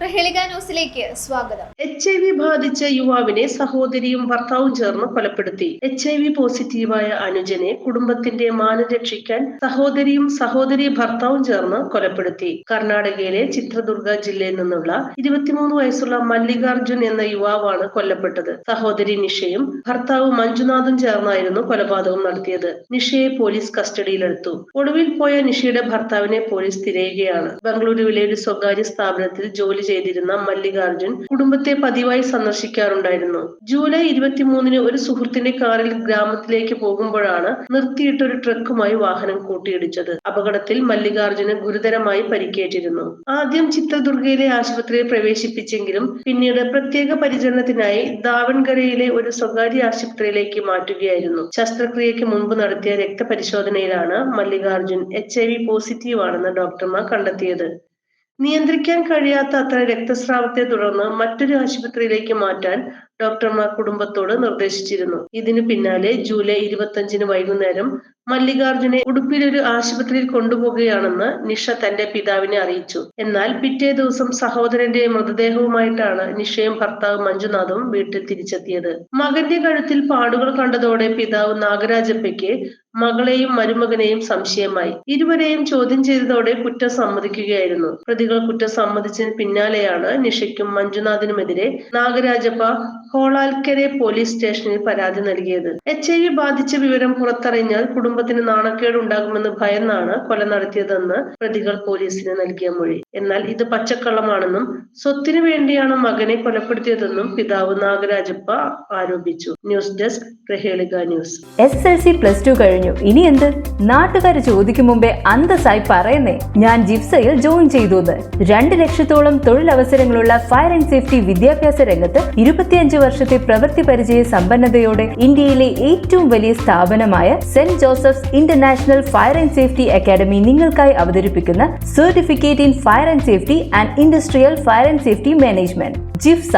ന്യൂസിലേക്ക് സ്വാഗതം. H I V ബാധിച്ച യുവാവിനെ സഹോദരിയും ഭർത്താവും ചേർന്ന് കൊലപ്പെടുത്തി. എച്ച് ഐ വി പോസിറ്റീവായ അനുജനെ കുടുംബത്തിന്റെ മാനം രക്ഷിക്കാൻ സഹോദരിയും സഹോദരി ഭർത്താവും ചേർന്ന് കൊലപ്പെടുത്തി. കർണാടകയിലെ ചിത്രദുർഗ ജില്ലയിൽ നിന്നുള്ള ഇരുപത്തിമൂന്ന് വയസ്സുള്ള മല്ലികാർജുൻ എന്ന യുവാവാണ് കൊല്ലപ്പെട്ടത്. സഹോദരി നിഷയും ഭർത്താവ് മഞ്ജുനാഥും ചേർന്നായിരുന്നു കൊലപാതകം നടത്തിയത്. നിഷയെ പോലീസ് കസ്റ്റഡിയിലെടുത്തു. ഒടുവിൽ പോയ നിഷയുടെ ഭർത്താവിനെ പോലീസ് തിരയുകയാണ്. ബംഗളൂരുവിലെ ഒരു സ്വകാര്യ സ്ഥാപനത്തിൽ ജോലി ചെയ്തിരുന്ന മല്ലികാർജുൻ കുടുംബത്തെ പതിവായി സന്ദർശിക്കാറുണ്ടായിരുന്നു. ജൂലൈ ഇരുപത്തിമൂന്നിന് ഒരു സുഹൃത്തിന്റെ കാറിൽ ഗ്രാമത്തിലേക്ക് പോകുമ്പോഴാണ് നിർത്തിയിട്ട ഒരു ട്രക്കുമായി വാഹനം കൂട്ടിയിടിച്ചത്. അപകടത്തിൽ മല്ലികാർജുന് ഗുരുതരമായി പരിക്കേറ്റിരുന്നു. ആദ്യം ചിത്രദുർഗയിലെ ആശുപത്രിയിൽ പ്രവേശിപ്പിച്ചെങ്കിലും പിന്നീട് പ്രത്യേക പരിചരണത്തിനായി ദാവൺഗരയിലെ ഒരു സ്വകാര്യ ആശുപത്രിയിലേക്ക് മാറ്റുകയായിരുന്നു. ശസ്ത്രക്രിയയ്ക്ക് മുൻപ് നടത്തിയ രക്തപരിശോധനയിലാണ് Mallikarjun H I V positive ആണെന്ന് ഡോക്ടർമാർ കണ്ടെത്തിയത്. നിയന്ത്രിക്കാൻ കഴിയാത്ത അത്ര രക്തസ്രാവത്തെ തുടർന്ന് മറ്റൊരു ആശുപത്രിയിലേക്ക് മാറ്റാൻ ഡോക്ടർമാർ കുടുംബത്തോട് നിർദ്ദേശിച്ചിരുന്നു. ഇതിനു പിന്നാലെ ജൂലൈ ഇരുപത്തിയഞ്ചിന് വൈകുന്നേരം മല്ലികാർജുനെ ഉടുപ്പിലൊരു ആശുപത്രിയിൽ കൊണ്ടുപോകുകയാണെന്ന് നിഷ തന്റെ പിതാവിനെ അറിയിച്ചു. എന്നാൽ പിറ്റേ ദിവസം സഹോദരന്റെ മൃതദേഹവുമായിട്ടാണ് നിഷയും ഭർത്താവ് മഞ്ജുനാഥും വീട്ടിൽ തിരിച്ചെത്തിയത്. മകന്റെ കഴുത്തിൽ പാടുകൾ കണ്ടതോടെ പിതാവ് നാഗരാജപ്പയ്ക്ക് മകളെയും മരുമകനെയും സംശയമായി. ഇരുവരെയും ചോദ്യം ചെയ്തതോടെ കുറ്റം സമ്മതിക്കുകയായിരുന്നു. പ്രതികൾ കുറ്റം സമ്മതിച്ചതിന് പിന്നാലെയാണ് നിഷയ്ക്കും മഞ്ജുനാഥിനുമെതിരെ നാഗരാജപ്പ ഹോളാൽക്കരെ പോലീസ് സ്റ്റേഷനിൽ പരാതി നൽകിയത്. എച്ച് ഐ വി ബാധിച്ച വിവരം പുറത്തറിഞ്ഞാൽ കുടുംബത്തിന് നാണക്കേട് ഉണ്ടാകുമെന്ന് ഭയന്നാണ് കൊല നടത്തിയതെന്ന് പ്രതികൾ പോലീസിന് നൽകിയ മൊഴി. എന്നാൽ ഇത് പച്ചക്കള്ളമാണെന്നും സ്വത്തിനു വേണ്ടിയാണ് മകനെ കൊലപ്പെടുത്തിയതെന്നും പിതാവ് നാഗരാജപ്പ ആരോപിച്ചു. News desk Prahelika news. S L C plus two കഴിഞ്ഞു. ഇനി എന്ത്? നാട്ടുകാർ ചോദിക്കും മുമ്പേ അന്തസ്സായി പറയുന്നേ. ഞാൻ ജിപ്സയിൽ ജോയിൻ ചെയ്തു എന്ന് രണ്ട് ലക്ഷത്തോളം തൊഴിലവസരങ്ങളുള്ള ഫയർ ആൻഡ് സേഫ്റ്റി വിദ്യാഭ്യാസ രംഗത്ത് ഇരുപത്തിയഞ്ച് വർഷത്തെ പ്രവൃത്തി പരിചയ സമ്പന്നതയോടെ ഇന്ത്യയിലെ ഏറ്റവും വലിയ സ്ഥാപനമായ saint Joseph's international fire and safety academy നിങ്ങൾക്കായി അവതരിപ്പിക്കുന്ന certificate in fire and safety and industrial fire and safety management ജിഫ്സ.